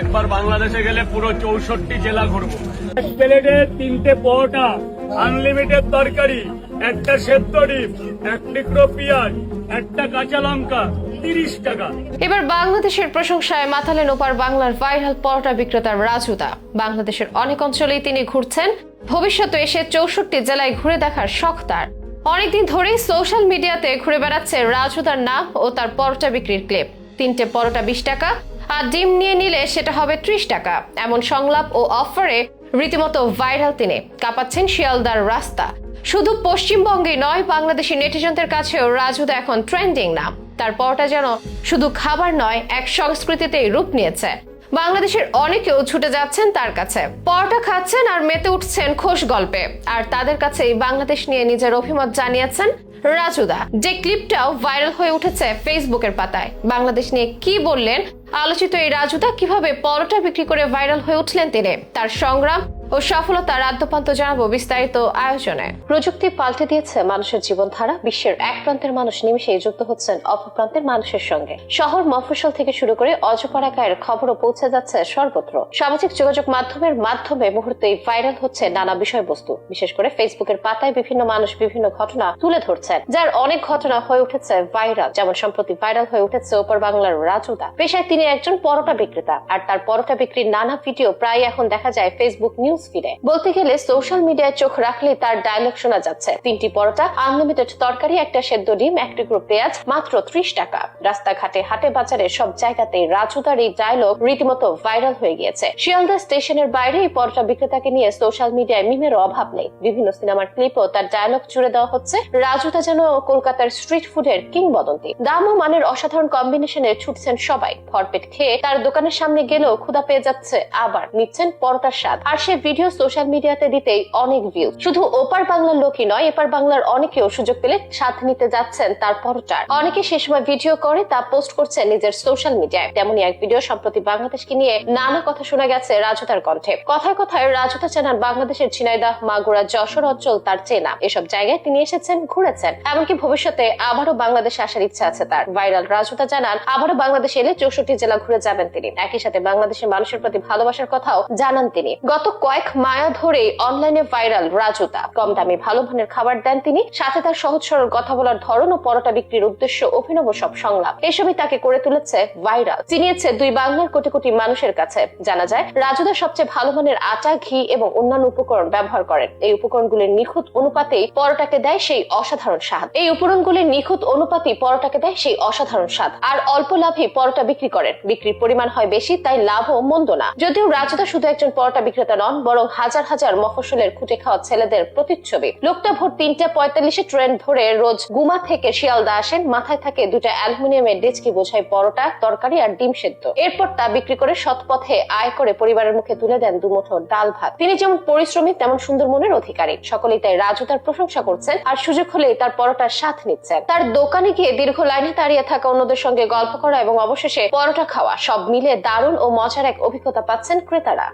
একবার বাংলাদেশে গেলে পুরো চৌষট্টি জেলা ঘুরবো। এক প্লেটে তিনটে পরোটা আনলিমিটেড তরকারি একটা সেদ্ধ ডিম এক টুকরো পেঁয়াজ একটা কাঁচা লঙ্কা তিরিশ টাকা। এবার বাংলাদেশের প্রশংসায় মাতালেন ওপার বাংলার ভাইরাল পরোটা বিক্রেতা রাজুদা। বাংলাদেশের অনেক অঞ্চলেই তিনি ঘুরছেন। ভবিষ্যতে এসে চৌষট্টি জেলায় ঘুরে দেখার শখ তার। অনেকদিন ধরেই সোশ্যাল মিডিয়াতে ঘুরে বেড়াচ্ছে রাজুদার নাম ও তার পরোটা বিক্রির ক্লিপ। তিনটে পরোটা বিশ টাকা আর ডিম নিয়ে নিলে সেটা হবে ত্রিশ টাকা। এমন সংলাপ ও অফারে রীতিমতো ভাইরাল তিনি। কাঁপাচ্ছেন শিয়ালদার রাস্তা। শুধু পশ্চিমবঙ্গে নয়, বাংলাদেশি নেটিজনদের কাছেও রাজুদা এখন ট্রেন্ডিং নাম তার পরটা যেন শুধু খাবার নয়, এক সংস্কৃতিতেই রূপ নিয়েছে। বাংলাদেশের অনেকেও ছুটে যাচ্ছেন তার কাছে। পরোটা খাচ্ছেন আর মেতে উঠছেন খোশ গল্পে। আর তাদের কাছেই বাংলাদেশ নিয়ে নিজের অভিমত জানিয়েছেন রাজুদা যে ক্লিপটাও ভাইরাল হয়ে উঠেছে ফেসবুকের পাতায়। বাংলাদেশ নিয়ে কি বললেন আলোচিত এই রাজুদা কীভাবে পরোটা বিক্রি করে ভাইরাল হয়ে উঠলেন তিনি? তার সংগ্রাম ও সফলতা রাদ্যপান্ত জানাব বিস্তারিত আয়োজনে। প্রযুক্তি পাল্টে দিয়েছে মানুষের জীবনধারা। বিশ্বের এক প্রান্তের মানুষ নিমিশেই যুক্ত হচ্ছেন, অপর প্রান্তের মানুষের সঙ্গে। শহর মফস্বল থেকে শুরু করে অজপাড়াকায়ের খবরও পৌঁছে যাচ্ছে সর্বত্র। সামাজিক যোগাযোগ মাধ্যমের মাধ্যমে মুহূর্তেই ভাইরাল হচ্ছে নানা বিষয়বস্তু। বিশেষ করে ফেসবুকের পাতায় বিভিন্ন মানুষ বিভিন্ন ঘটনা তুলে ধরছেন, যার অনেক ঘটনা হয়ে উঠেছে ভাইরাল। যেমন সম্প্রতি ভাইরাল হয়ে উঠেছে ওপর বাংলার রাজুদা। পেশায় তিনি একজন পরোটা বিক্রেতা, আর তার পরোটা বিক্রির নানা ভিডিও প্রায় এখন দেখা যায় ফেসবুক নিউজ ফিডে বলতে গেলে সোশ্যাল মিডিয়ায় চোখ রাখলে তার ডায়লগ শোনা যাচ্ছে। তিনটি পরোটা আনলিমিটেড তরকারি, একটা সেদ্ধ ডিম এক টুকরো পেঁয়াজ, মাত্র ত্রিশ টাকা। রাস্তাঘাটে, হাটে বাজারে সব জায়গাতেই রাজুদার এই ডায়লগ রীতিমতো ভাইরাল হয়ে গিয়েছে। শিয়ালদা স্টেশনের বাইরে এই পরোটা বিক্রেতাকে নিয়ে সোশ্যাল মিডিয়ায় মিমের অভাব নেই। বিভিন্ন সিনেমার ক্লিপও তার ডায়লগ জুড়ে দেওয়া হচ্ছে, রাজুদা যেন কলকাতার স্ট্রিট ফুডের কিংবদন্তি। দাম ও মানের অসাধারণ কম্বিনেশনে ছুটছেন সবাই। ভরপেট খেয়ে তার দোকানের সামনে গেলেও ক্ষুধা পেয়ে যাচ্ছে আবার, নিচ্ছেন পরোটার স্বাদ। আর সে ভিডিও সোশ্যাল মিডিয়াতে দিতেই অনেক ভিউ শুধু ওপার বাংলার লোকই নয়, এপার বাংলার অনেকেও সুযোগ পেলে স্বাদ নিতে যাচ্ছেন তার পরোটার। অনেকে সে সময় ভিডিও করে, তা পোস্ট করছে নিজের সোশ্যাল মিডিয়ায় তেমনই এক ভিডিও সম্প্রতি বাংলাদেশকে নিয়ে নানা কথা শোনা গেছে রাজুতার কণ্ঠে। কথায় কথায় রাজুতা জানান, বাংলাদেশের ঝিনাইদহ, মাগুরা, যশোর অঞ্চল তার চেনা। এসব জায়গায় তিনি এসেছেন, ঘুরেছেন। এমনকি ভবিষ্যতে আবারও বাংলাদেশে আসার ইচ্ছা আছে তার। ভাইরাল রাজতা জানান, আবারও বাংলাদেশ এলে চৌষট্টি জেলা ঘুরে যাবেন তিনি। একই সাথে বাংলাদেশের মানুষের প্রতি ভালোবাসার কথাও জানান তিনি। গত কয়েক মায়া ধরে অনলাইনে ভাইরাল রাজুতা। কম দামে ভালো মানের খাবার দেন তিনি, সাথে তার সহজ সরল কথা বলার ধরন ও পরোটা বিক্রির উদ্দেশ্য অভিনব সব সংলাপ। এসবই তাকে করে তুলেছে ভাইরাল। চিনিয়েছে দুই বাংলার কোটি কোটি মানুষের কাছে। জানা যায় রাজুদা সবচেয়ে ভালো মানের আটা, ঘি এবং অন্যান্য উপকরণ ব্যবহার করেন। এই উপকরণগুলির নিখুঁত অনুপাতেই পরোটাকে দেয় সেই অসাধারণ স্বাদ। এই উপকরণগুলির নিখুঁত অনুপাতই পরোটাকে দেয় সেই অসাধারণ স্বাদ। আর অল্প লাভে পরোটা বিক্রি করেন। বিক্রির পরিমাণ হয় বেশি, তাই লাভও মন্দ না। যদিও রাজুদা শুধু একজন পরোটা বিক্রেতা নন বরং হাজার হাজার মফসলের খুঁটে খাওয়া ছেলেদের প্রতিচ্ছবি। লোকটা ভোর তিনটা পঁয়তাল্লিশে ট্রেন ধরে রোজ গুমা থেকে শিয়ালদা আসেন। মাথায় থাকে দুটা অ্যালুমিনিয়ামের ডেচকি বোঝাই পরোটা, তরকারি আর ডিম সেদ্ধ। এরপর তা বিক্রি করে সৎ পথে আয় করে পরিবারের মুখে তুলে দেন দুমুঠো ডাল ভাত। তিনি যেমন পরিশ্রমী, তেমন সুন্দর মনের অধিকারী। সকলেই তাই রাজু তার প্রশংসা করছেন আর সুযোগ হলেই তার পরোটার স্বাদ নিচ্ছেন। তার দোকানে গিয়ে দীর্ঘ লাইনে দাঁড়িয়ে থাকা অন্যদের সঙ্গে গল্প করা এবং অবশেষে পরোটা খাওয়া সব মিলে দারুণ ও মজার এক অভিজ্ঞতা পাচ্ছেন ক্রেতারা।